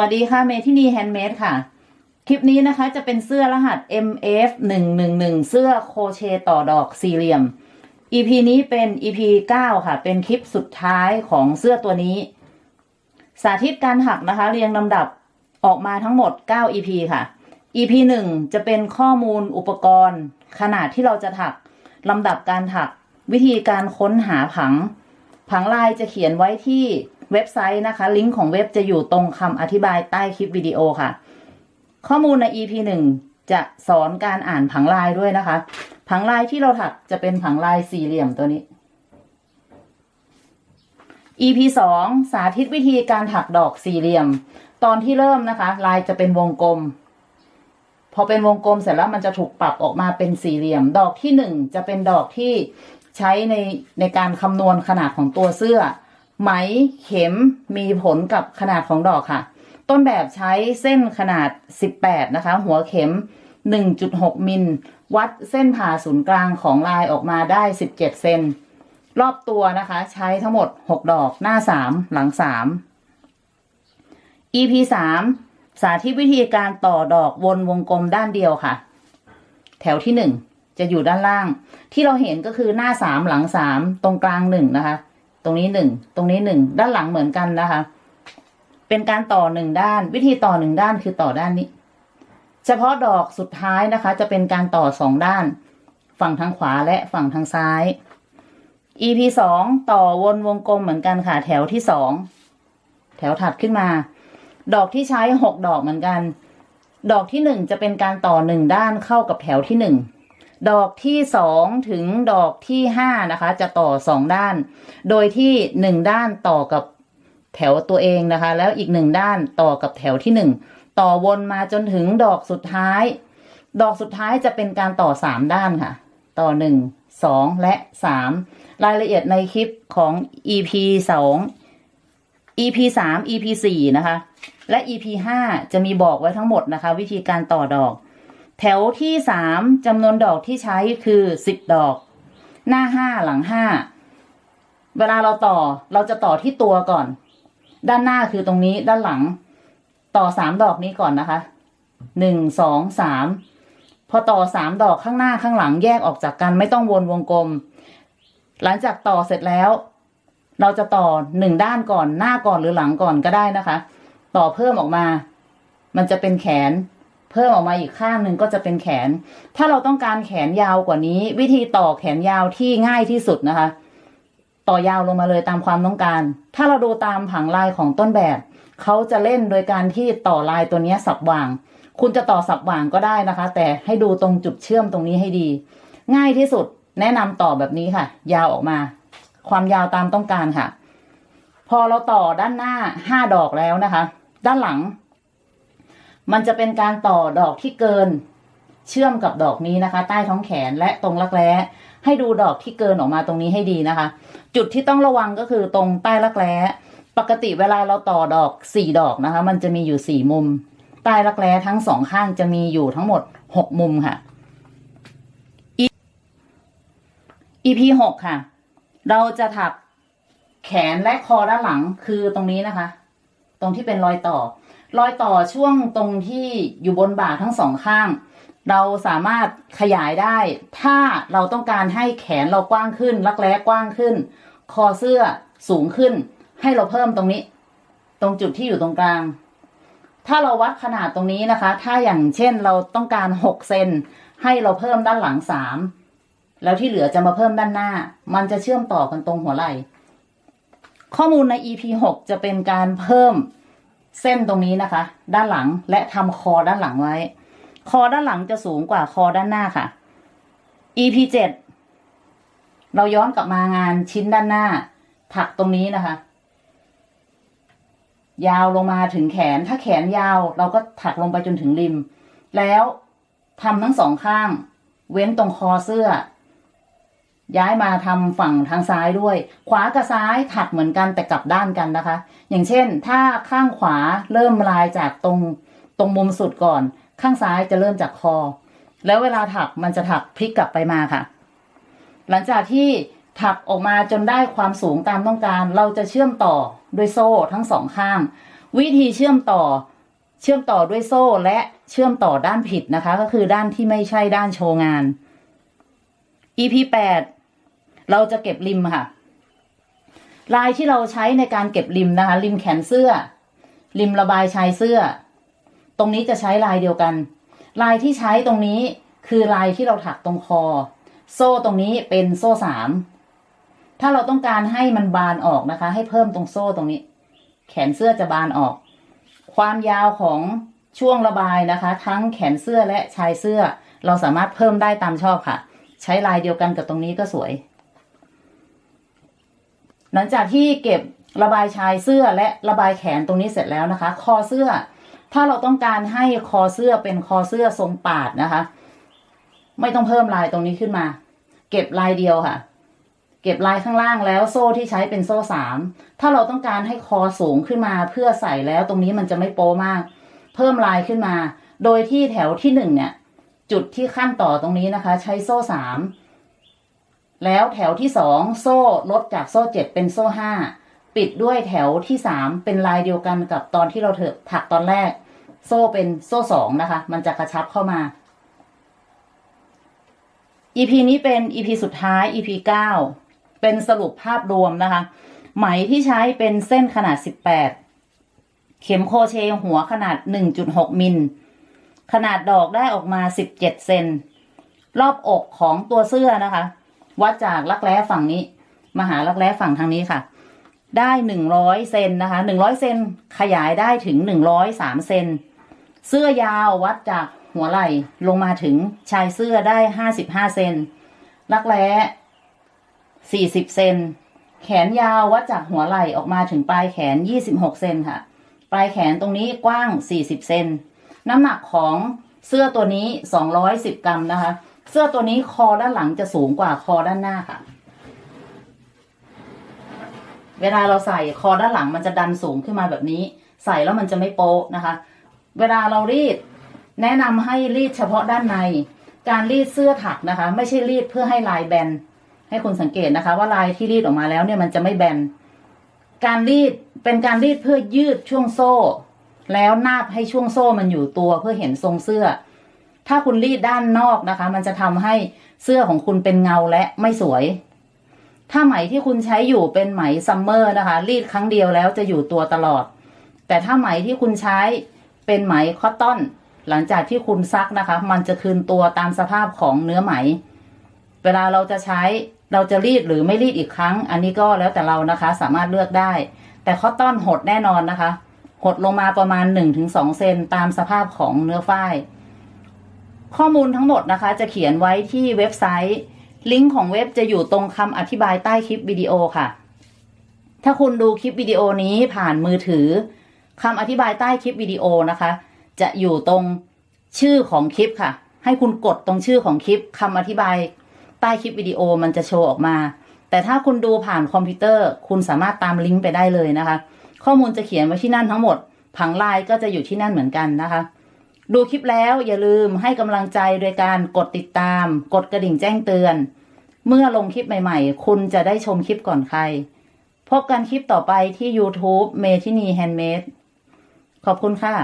วัสดีค่ะเมทินีแฮนด์เมดค่ะ คลิปนี้นะคะจะเป็นเสื้อรหัส MF 1 1 1เสื้อโคเชต่อดอกสี่เหลี่ยม EP นี้เป็น EP 9 ค่ะ เป็นคลิปสุดท้ายของเสื้อตัวนี้ สาธิตการถักนะคะ เรียงลำดับออกมาทั้งหมด 9 EP ค่ะ EP 1 จะเป็นข้อมูลอุปกรณ์ ขนาดที่เราจะถักลำดับการถัก วิธีการค้นหาผัง ผังลายจะเขียนไว้ที่ เว็บไซต์นะคะ ลิงก์ของเว็บจะอยู่ตรงคำอธิบายใต้คลิปวิดีโอค่ะ ข้อมูลใน EP 1 จะสอนการอ่านผังลายด้วยนะคะ ผังลายที่เราถักจะเป็นผังลายสี่เหลี่ยมตัวนี้ EP 2 สาธิตวิธีการถักดอกสี่เหลี่ยม ตอนที่เริ่มนะคะ ลายจะเป็นวงกลม พอเป็นวงกลมเสร็จแล้วมันจะถูกปรับออกมาเป็นสี่เหลี่ยม ดอกที่หนึ่งจะเป็นดอกที่ใช้ในในการคำนวณขนาดของตัวเสื้อ ไหมเข็มมีผลกับขนาดของดอกค่ะ ต้นแบบใช้เส้นขนาด 18 นะคะ หัวเข็ม 1.6 มิล วัดเส้นผ่าศูนย์กลางของลายออกมาได้ 17 เซนรอบตัวนะคะ ใช้ทั้งหมด 6 ดอกหน้า 3 หลัง 3 EP 3 สาธิตวิธีการต่อดอกวนวงกลมด้านเดียวค่ะ แถวที่ 1 จะอยู่ด้านล่าง ที่เราเห็นก็คือหน้า 3 หลัง 3 ตรงกลาง 1 นะคะ ตรงนี้1ตรงนี้1ด้านหลังเหมือนกันนะคะ เป็นการต่อหนึ่งด้าน วิธีต่อหนึ่งด้านคือต่อด้านนี้ เฉพาะดอกสุดท้ายนะคะ จะเป็นการต่อสองด้าน ฝั่งทางขวาและฝั่งทางซ้าย EP สองต่อวนวงกลมเหมือนกันค่ะ แถวที่สองแถวถัดขึ้นมา ดอกที่ใช้หกดอกเหมือนกัน ดอกที่หนึ่งจะเป็นการต่อหนึ่งด้านเข้ากับแถวที่หนึ่ง ดอกที่สองถึงดอกที่ห้านะคะ จะต่อสองด้าน โดยที่หนึ่งด้านต่อกับแถวตัวเองนะคะ แล้วอีกหนึ่งด้านต่อกับแถวที่หนึ่งต่อวนมาจนถึงดอกสุดท้าย ดอกสุดท้ายจะเป็นการต่อสามด้านค่ะ ต่อหนึ่งสองและสามรายละเอียดในคลิปของ EP สอง EP สาม EP สี่นะคะ และ EP ห้าจะมีบอกไว้ทั้งหมดนะคะ วิธีการต่อดอก แถวที่สามจำนวนดอกที่ใช้คือสิบดอก หน้าห้าหลังห้าเวลาเราต่อเราจะต่อที่ตัวก่อน ด้านหน้าคือตรงนี้ด้านหลัง ต่อสามดอกนี้ก่อนนะคะหนึ่งสองสามพอต่อสามดอกข้างหน้าข้างหลังแยกออกจากกันไม่ต้องวนวงกลม หลังจากต่อเสร็จแล้ว เราจะต่อหนึ่งด้านก่อนหน้าก่อนหรือหลังก่อนก็ได้นะคะ ต่อเพิ่มออกมา มันจะเป็นแขน เพิ่มออกมาอีกข้างหนึ่งก็จะเป็นแขน ถ้าเราต้องการแขนยาวกว่านี้ วิธีต่อแขนยาวที่ง่ายที่สุดนะคะ ต่อยาวลงมาเลยตามความต้องการ ถ้าเราดูตามผังลายของต้นแบบเขาจะเล่นโดยการที่ต่อลายตัวนี้สับวาง คุณจะต่อสับวางก็ได้นะคะ แต่ให้ดูตรงจุดเชื่อมตรงนี้ให้ดี ง่ายที่สุดแนะนำต่อแบบนี้ค่ะ ยาวออกมา ความยาวตามต้องการค่ะ พอเราต่อด้านหน้าห้าดอกแล้วนะคะ ด้านหลัง มันจะเป็นการต่อดอกที่เกิน เชื่อมกับดอกนี้นะคะ ใต้ท้องแขนและตรงรักแร้ให้ดูดอกที่เกินออกมาตรงนี้ให้ดีนะคะ จุดที่ต้องระวังก็คือตรงใต้รักแร้ปกติเวลาเราต่อดอกสี่ดอกนะคะ มันจะมีอยู่สี่มุม ใต้รักแร้ทั้งสองข้างจะมีอยู่ทั้งหมดหกมุมค่ะ EP หกค่ะ เราจะถักแขนและคอด้านหลังคือตรงนี้นะคะ ตรงที่เป็นรอยต่อ รอยต่อช่วงตรงที่อยู่บนบ่าทั้งสองข้าง เราสามารถขยายได้ ถ้าเราต้องการให้แขนเรากว้างขึ้น รักแร้กว้างขึ้น คอเสื้อสูงขึ้น ให้เราเพิ่มตรงนี้ ตรงจุดที่อยู่ตรงกลาง ถ้าเราวัดขนาดตรงนี้นะคะ ถ้าอย่างเช่นเราต้องการหกเซนให้เราเพิ่มด้านหลังสามแล้วที่เหลือจะมาเพิ่มด้านหน้า มันจะเชื่อมต่อกันตรงหัวไหล่ ข้อมูลใน EP 6 จะเป็นการเพิ่ม เส้นตรงนี้นะคะ ด้านหลังและทำคอด้านหลังไว้ คอด้านหลังจะสูงกว่าคอด้านหน้าค่ะ EP 7เราย้อนกลับมางานชิ้นด้านหน้า ถักตรงนี้นะคะ ยาวลงมาถึงแขนถ้าแขนยาวเราก็ถักลงไปจนถึงริม แล้วทำทั้งสองข้าง เว้นตรงคอเสื้อ ย้ายมาทำฝั่งทางซ้ายด้วย ขวากับซ้ายถักเหมือนกันแต่กลับด้านกันนะคะ อย่างเช่น ถ้าข้างขวาเริ่มลายจากตรงตรงมุมสุดก่อน ข้างซ้ายจะเริ่มจากคอ แล้วเวลาถักมันจะถักพลิกกลับไปมาค่ะ หลังจากที่ถักออกมาจนได้ความสูงตามต้องการ เราจะเชื่อมต่อด้วยโซ่ทั้งสองข้าง วิธีเชื่อมต่อ เชื่อมต่อด้วยโซ่และเชื่อมต่อด้านผิดนะคะ ก็คือด้านที่ไม่ใช่ด้านโชว์งาน EP แปด เราจะเก็บริมค่ะ ลายที่เราใช้ในการเก็บริมนะคะ ริมแขนเสื้อ ริมระบายชายเสื้อ ตรงนี้จะใช้ลายเดียวกัน ลายที่ใช้ตรงนี้คือลายที่เราถักตรงคอ โซ่ตรงนี้เป็นโซ่สามถ้าเราต้องการให้มันบานออกนะคะ ให้เพิ่มตรงโซ่ตรงนี้ แขนเสื้อจะบานออก ความยาวของช่วงระบายนะคะ ทั้งแขนเสื้อและชายเสื้อ เราสามารถเพิ่มได้ตามชอบค่ะ ใช้ลายเดียวกันกับตรงนี้ก็สวย หลังจากที่เก็บระบายชายเสื้อและระบายแขนตรงนี้เสร็จแล้วนะคะ คอเสื้อ ถ้าเราต้องการให้คอเสื้อเป็นคอเสื้อทรงปาดนะคะ ไม่ต้องเพิ่มลายตรงนี้ขึ้นมา เก็บลายเดียวค่ะ เก็บลายข้างล่างแล้วโซ่ที่ใช้เป็นโซ่สามถ้าเราต้องการให้คอสูงขึ้นมาเพื่อใส่แล้วตรงนี้มันจะไม่โป๊มาก เพิ่มลายขึ้นมา โดยที่แถวที่หนึ่งเนี่ย จุดที่ขั้นต่อตรงนี้นะคะ ใช้โซ่สาม แล้วแถวที่สองโซ่ลดจากโซ่เจ็ดเป็นโซ่ห้าปิดด้วยแถวที่สามเป็นลายเดียวกันกับตอนที่เราเถอะถักตอนแรก โซ่เป็นโซ่สองนะคะ มันจะกระชับเข้ามา EP นี้เป็น EP สุดท้าย EP เก้าเป็นสรุปภาพรวมนะคะ ไหมที่ใช้เป็นเส้นขนาด18เข็มโครเชต์หัวขนาด1.6มิล ขนาดดอกได้ออกมา17เซนรอบอกของตัวเสื้อนะคะ วัดจากลักแร้ฝั่งนี้ มาหาลักแร้ฝั่งทางนี้ค่ะ ได้100เซนนะคะ100เซนขยายได้ถึง103เซนเสื้อยาววัดจากหัวไหล่ลงมาถึงชายเสื้อได้55เซนลักแร้40เซนแขนยาววัดจากหัวไหล่ออกมาถึงปลายแขน26เซนค่ะ ปลายแขนตรงนี้กว้าง40เซนน้ำหนักของเสื้อตัวนี้210กรัมนะคะ เสื้อตัวนี้คอด้านหลังจะสูงกว่าคอด้านหน้าค่ะ เวลาเราใส่คอด้านหลังมันจะดันสูงขึ้นมาแบบนี้ ใส่แล้วมันจะไม่โป๊ะนะคะ เวลาเรารีด แนะนำให้รีดเฉพาะด้านใน การรีดเสื้อถักนะคะ ไม่ใช่รีดเพื่อให้ลายแบน ให้คุณสังเกตนะคะ ว่าลายที่รีดออกมาแล้วเนี่ยมันจะไม่แบน การรีดเป็นการรีดเพื่อยืดช่วงโซ่ แล้วนาบให้ช่วงโซ่มันอยู่ตัวเพื่อเห็นทรงเสื้อ ถ้าคุณรีดด้านนอกนะคะ มันจะทำให้เสื้อของคุณเป็นเงาและไม่สวย ถ้าไหมที่คุณใช้อยู่เป็นไหมซัมเมอร์นะคะ รีดครั้งเดียวแล้วจะอยู่ตัวตลอด แต่ถ้าไหมที่คุณใช้เป็นไหมคอตตอน หลังจากที่คุณซักนะคะ มันจะคืนตัวตามสภาพของเนื้อไหม เวลาเราจะใช้เราจะรีดหรือไม่รีดอีกครั้ง อันนี้ก็แล้วแต่เรานะคะ สามารถเลือกได้ แต่คอตตอนหดแน่นอนนะคะ หดลงมาประมาณ 1-2เซนตามสภาพของเนื้อฝ้าย ข้อมูลทั้งหมดนะคะ จะเขียนไว้ที่เว็บไซต์ ลิงก์ของเว็บจะอยู่ตรงคำอธิบายใต้คลิปวิดีโอค่ะ ถ้าคุณดูคลิปวิดีโอนี้ผ่านมือถือคำอธิบายใต้คลิปวิดีโอนะคะ จะอยู่ตรงชื่อของคลิปค่ะ ให้คุณกดตรงชื่อของคลิปคำอธิบายใต้คลิปวิดีโอมันจะโชว์ออกมา แต่ถ้าคุณดูผ่านคอมพิวเตอร์ คุณสามารถตามลิงก์ไปได้เลยนะคะ ข้อมูลจะเขียนไว้ที่นั่นทั้งหมด ผังลายก็จะอยู่ที่นั่นเหมือนกันนะคะ ดูคลิปแล้วอย่าลืมให้กำลังใจโดยการกดติดตาม กดกระดิ่งแจ้งเตือน เมื่อลงคลิปใหม่ๆ คุณจะได้ชมคลิปก่อนใคร พบกันคลิปต่อไปที่ YouTube เมทินีแฮนด์เมดขอบคุณค่ะ